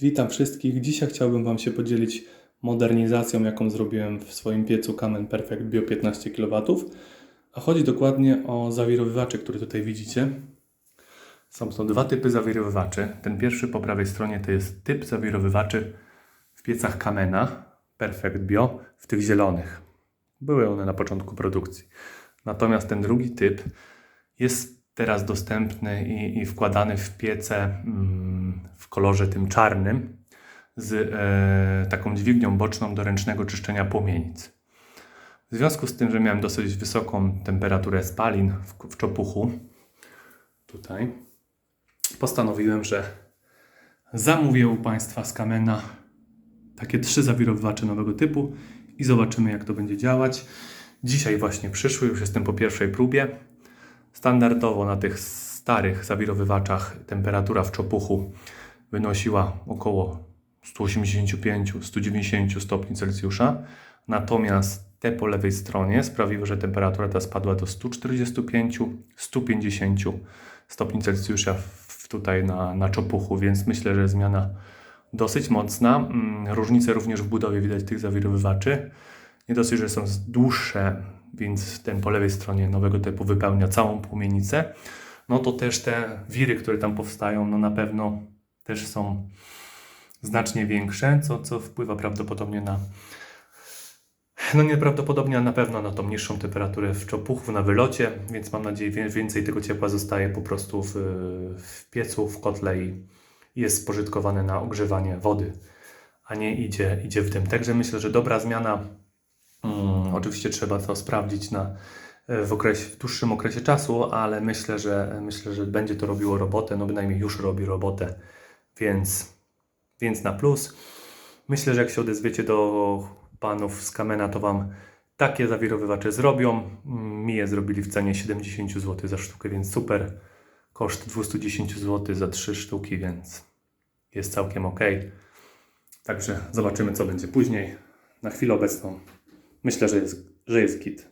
Witam wszystkich. Dzisiaj chciałbym Wam się podzielić modernizacją, jaką zrobiłem w swoim piecu Kamen Perfect Bio 15 kW. A chodzi dokładnie o zawirowywacze, które tutaj widzicie. Są to dwa typy zawirowywaczy. Ten pierwszy po prawej stronie to jest typ zawirowywaczy w piecach Kamena Perfect Bio w tych zielonych. Były one na początku produkcji. Natomiast ten drugi typ jest teraz dostępny i, i wkładany w piece mm, w kolorze tym czarnym z e, taką dźwignią boczną do ręcznego czyszczenia płomienic. W związku z tym, że miałem dosyć wysoką temperaturę spalin w, w czopuchu, tutaj, postanowiłem, że zamówię u Państwa z Kamena takie trzy zawirowywacze nowego typu i zobaczymy, jak to będzie działać. Dzisiaj właśnie przyszły, już jestem po pierwszej próbie. Standardowo na tych starych zawirowywaczach temperatura w czopuchu wynosiła około 185-190 stopni Celsjusza. Natomiast te po lewej stronie sprawiły, że temperatura ta spadła do 145-150 stopni Celsjusza tutaj na, na czopuchu, więc myślę, że zmiana dosyć mocna. Mm, Różnice również w budowie widać tych zawirowywaczy. Nie dosyć, że są dłuższe, więc ten po lewej stronie nowego typu wypełnia całą płomienicę, no to też te wiry, które tam powstają, no na pewno też są znacznie większe, co, co wpływa prawdopodobnie na no nieprawdopodobnie, a na pewno na tą niższą temperaturę w czopuchu, na wylocie, więc mam nadzieję, więcej tego ciepła zostaje po prostu w, w piecu, w kotle i jest spożytkowane na ogrzewanie wody, a nie idzie, idzie w dym. Także myślę, że dobra zmiana. Mm, oczywiście trzeba to sprawdzić na, w, okresie, w dłuższym okresie czasu, ale myślę, że myślę, że będzie to robiło robotę, no bynajmniej już robi robotę, więc, więc na plus. Myślę, że jak się odezwiecie do panów z Kamena, to wam takie zawirowywacze zrobią. Mi je zrobili w cenie 70 zł za sztukę, więc super. Koszt 210 zł za 3 sztuki, więc jest całkiem ok. Także zobaczymy, co będzie później. Na chwilę obecną myślę, że jest, że jest git.